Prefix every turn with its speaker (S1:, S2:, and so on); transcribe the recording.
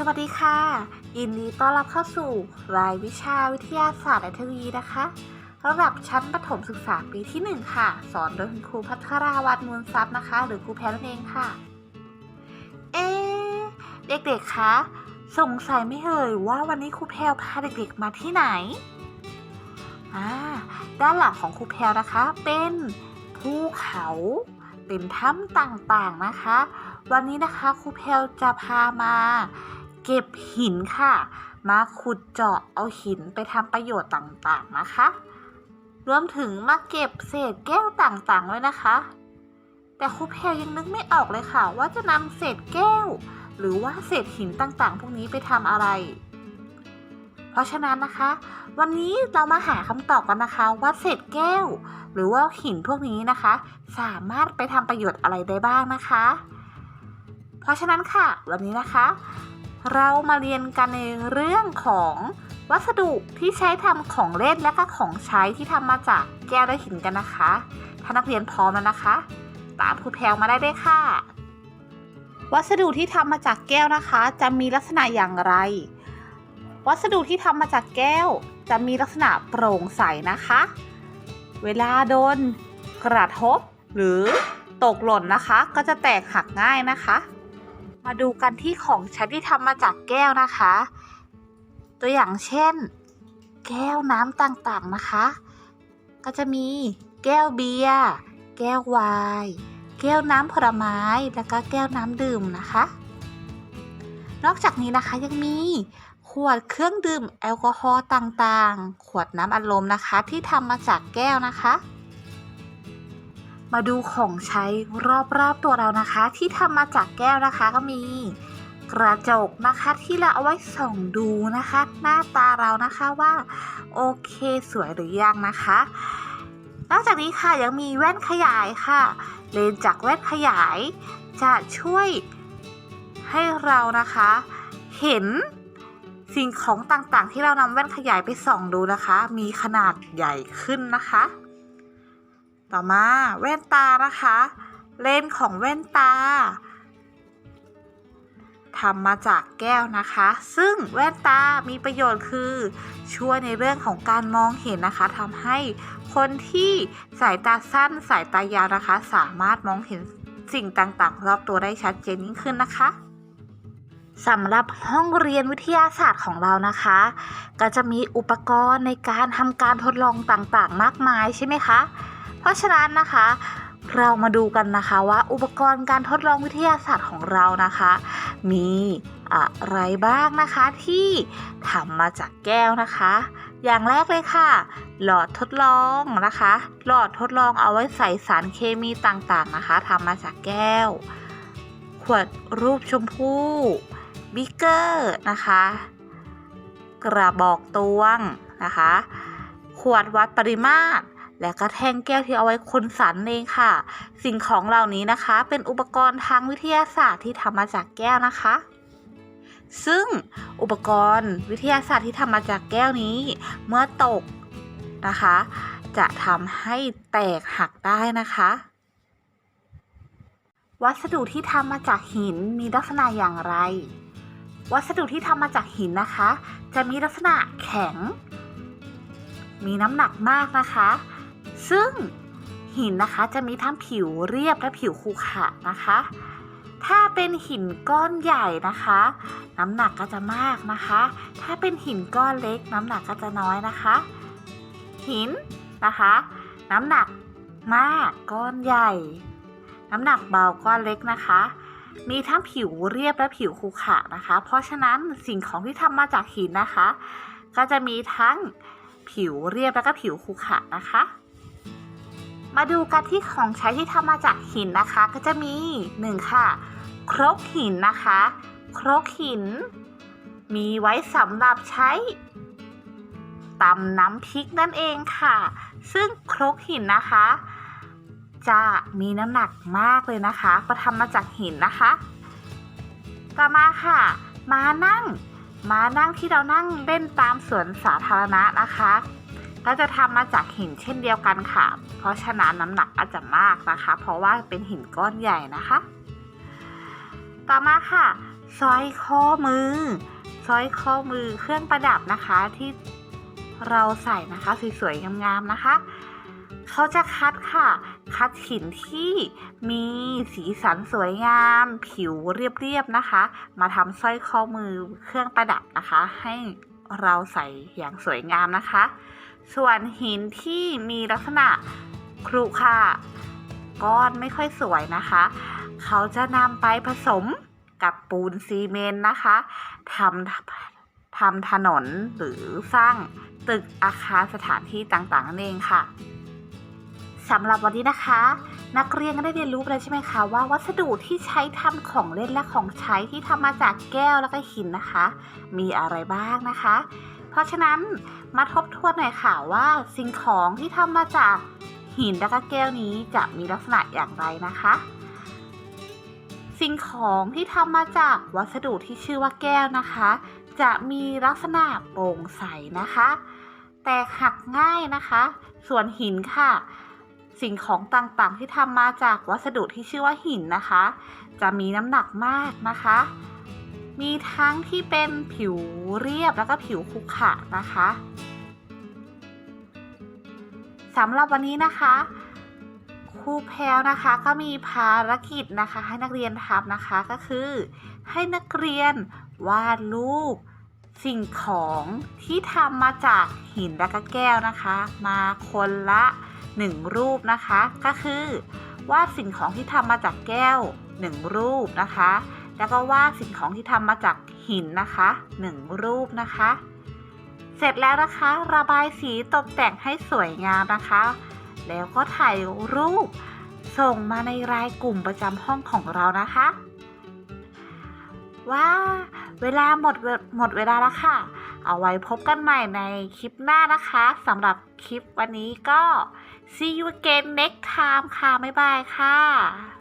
S1: สวัสดีค่ะ ยินดีต้อนรับเข้าสู่รายวิชาวิทยาศาสตร์และเทคโนโลยีนะคะระดับชั้นประถมศึกษาปีที่ 1 ค่ะ สอนโดยคุณครูพัทราวัฒน์มูลทรัพย์นะคะ หรือครูแพรนั่นเองค่ะ เอ๊ะเด็กๆคะสงสัยไม่เอ่ยว่าวันนี้ครูแพรพาเด็กๆมาที่ไหนอ่าด้านหลังของครูแพรนะคะ เป็นภูเขาเป็นถ้ำต่างๆนะคะ วันนี้นะคะครูแพลจะพามา เก็บหินค่ะ มาขุดเจาะเอาหินไปทำประโยชน์ต่างๆนะคะ รวมถึงมาเก็บเศษแก้วต่างๆด้วยนะคะ แต่ครูแพลยังนึกไม่ออกเลยค่ะ ว่าจะนำเศษแก้ว หรือว่าเศษหินต่างๆ พวกนี้ไปทำอะไร เพราะฉะนั้นนะคะ วันนี้เรามาหาคำตอบกันนะคะ ว่าเศษแก้ว หรือว่าหินพวกนี้นะคะ สามารถไปทำประโยชน์อะไรได้บ้างนะคะ เพราะฉะนั้นค่ะ วันนี้นะคะ เรามาเรียนกันในเรื่องของวัสดุที่ใช้ทำของเล่นและก็ของใช้ที่ทำมาจากแก้วและหินกันนะคะ ถ้านักเรียนพร้อมแล้วนะคะ ตามครูแพลวมาได้เลยค่ะ วัสดุที่ทำมาจากแก้วนะคะ จะมีลักษณะอย่างไร วัสดุที่ทำมาจากแก้ว จะมีลักษณะโปร่งใสนะคะ เวลาโดนกระทบ หรือตกหล่นนะคะ ก็จะแตกหักง่ายนะคะ มาดูกันที่ของใช้ที่ทำมาจากแก้วนะคะ ตัวอย่างเช่น แก้วน้ำต่างๆนะคะ ก็จะมีแก้วเบียร์แก้วไวน์แก้วน้ำผลไม้แล้วก็แก้วน้ำดื่มนะคะ นอกจากนี้นะคะยังมีขวดเครื่องดื่มแอลกอฮอล์ต่างๆ ขวดน้ำอัดลมนะคะ ที่ทำมาจากแก้วนะคะ มาดูของใช้รอบๆตัวเรานะคะ ที่ทำมาจากแก้วนะคะก็มี กระจกนะคะที่เราเอาไว้ส่องดูนะคะ หน้าตาเรานะคะว่า โอเคสวยหรือยังนะคะ นอกจากนี้ค่ะยังมีแว่นขยายค่ะ เลนส์จากแว่นขยาย จะช่วยให้เรานะคะ เห็นสิ่งของต่างๆ ที่เรานำแว่นขยายไปส่องดูนะคะ มีขนาดใหญ่ขึ้นนะคะ ต่อมาแว่นตานะคะ เลนส์ของแว่นตาทำมาจากแก้วนะคะ ซึ่งแว่นตา มีประโยชน์คือ ช่วยในเรื่องของการมองเห็นนะคะทำให้คนที่สายตาสั้นสายตายาวนะคะ สามารถมองเห็นสิ่งต่างๆ รอบตัวได้ชัดเจนยิ่งขึ้นนะคะสำหรับห้องเรียนวิทยาศาสตร์ของเรานะคะ ก็จะมีอุปกรณ์ในการทำการทดลองต่างๆ มากมายใช่ไหมคะ เพราะฉะนั้นนะคะ เรามาดูกันนะคะว่าอุปกรณ์การทดลองวิทยาศาสตร์ของเรานะคะ มีอะไรบ้างนะคะที่ทำมาจากแก้วนะคะ อย่างแรกเลยค่ะ หลอดทดลองนะคะ หลอดทดลองเอาไว้ใส่สารเคมีต่างๆนะคะทำมาจากแก้ว ขวดรูปชมพู่บิกเกอร์นะคะ กระบอกตวงนะคะ ขวดวัดปริมาตร และก็แท่งแก้วที่เอาไว้คนสันเองค่ะ สิ่งของเหล่านี้นะคะ เป็นอุปกรณ์ทางวิทยาศาสตร์ที่ทำมาจากแก้วนะคะ ซึ่งอุปกรณ์วิทยาศาสตร์ที่ทำมาจากแก้วนี้ เมื่อตกนะคะ จะทำให้แตกหักได้นะคะวัสดุที่ทำมาจากหินมีลักษณะอย่างไร วัสดุที่ทำมาจากหินนะคะ จะมีลักษณะแข็ง มีน้ำหนักมากนะคะ ซึ่งหินนะคะจะมีทั้งผิวเรียบและผิวขรุขระนะคะ ถ้าเป็นหินก้อนใหญ่นะคะ น้ำหนักก็จะมากนะคะ ถ้าเป็นหินก้อนเล็ก น้ำหนักก็จะน้อยนะคะ หินนะคะ น้ำหนักมากก้อนใหญ่ น้ำหนักเบาก้อนเล็กนะคะ มีทั้งผิวเรียบและผิวขรุขระนะคะ เพราะฉะนั้นสิ่งของที่ทำมาจากหินนะคะ ก็จะมีทั้งผิวเรียบและก็ผิวขรุขระนะคะ มาดูกันที่ของใช้ที่ทำมาจากหินนะคะ ก็จะมีหนึ่งค่ะ ครกหินนะคะ ครกหิน มีไว้สำหรับใช้ตำน้ำพริกนั่นเองค่ะ ซึ่งครกหินนะคะ จะมีน้ำหนักมากเลยนะคะก็ทำมาจากหินนะคะ ต่อมาค่ะ มานั่ง มานั่งที่เรานั่งเล่นตามสวนสาธารณะนะคะ ก็จะทำมาจากหินเช่นเดียวกันค่ะ เพราะฉะนั้นน้ำหนักอาจจะมากนะคะ เพราะว่าเป็นหินก้อนใหญ่นะคะ ต่อมาค่ะสร้อยข้อมือสร้อยข้อมือเครื่องประดับนะคะที่เราใส่นะคะสวยๆงามๆนะคะเขาจะคัดค่ะ คัดหินที่มีสีสันสวยงาม ผิวเรียบๆนะคะ มาทำสร้อยข้อมือเครื่องประดับนะคะ ให้เราใส่อย่างสวยงามนะคะ ส่วนหินที่มีลักษณะครุค่ะก้อนไม่ค่อยสวยนะคะ เขาจะนำไปผสมกับปูนซีเมนต์นะคะทำทำถนนหรือสร้างตึกอาคารสถานที่ต่างๆนั่นเองค่ะสำหรับวันนี้นะคะ นักเรียนก็ได้เรียนรู้ไปแล้วใช่ไหมคะว่าวัสดุที่ใช้ทำของเล่นและของใช้ที่ทำมาจากแก้วแล้วก็หินนะคะ มีอะไรบ้างนะคะ ราะฉะนั้นมาทบทวนหน่อยค่ะว่าสิ่งของที่ทำมาจากหินและก็แก้วนี้จะมีลักษณะอย่างไรนะคะ สิ่งของที่ทำมาจากวัสดุที่ชื่อว่าแก้วนะคะ จะมีลักษณะโปร่งใสนะคะ แตกหักง่ายนะคะ ส่วนหินค่ะ สิ่งของต่างๆที่ทำมาจากวัสดุที่ชื่อว่าหินนะคะ จะมีน้ำหนักมากนะคะ มีทั้งที่เป็นผิวเรียบแล้วก็ผิวขรุขระนะคะสำหรับวันนี้นะคะครูแพลวนะคะก็มีภารกิจนะคะให้นักเรียนทำนะคะก็คือ ให้นักเรียนวาดรูปสิ่งของที่ทำมาจากหินและก็แก้วนะคะ มาคนละหนึ่งรูปนะคะ ก็คือวาดสิ่งของที่ทำมาจากแก้วหนึ่งรูปนะคะ แล้วก็วาดสิ่งของที่ทำมาจากหินนะคะหนึ่งรูปนะคะ เสร็จแล้วนะคะ ระบายสีตกแต่งให้สวยงามนะคะ แล้วก็ถ่ายรูป ส่งมาในรายกลุ่มประจำห้องของเรานะคะ ว่าเวลาหมดหมดเวลาแล้วค่ะ เอาไว้พบกันใหม่ในคลิปหน้านะคะสำหรับคลิปวันนี้ก็ see you again next time ค่ะ บ๊ายบายค่ะ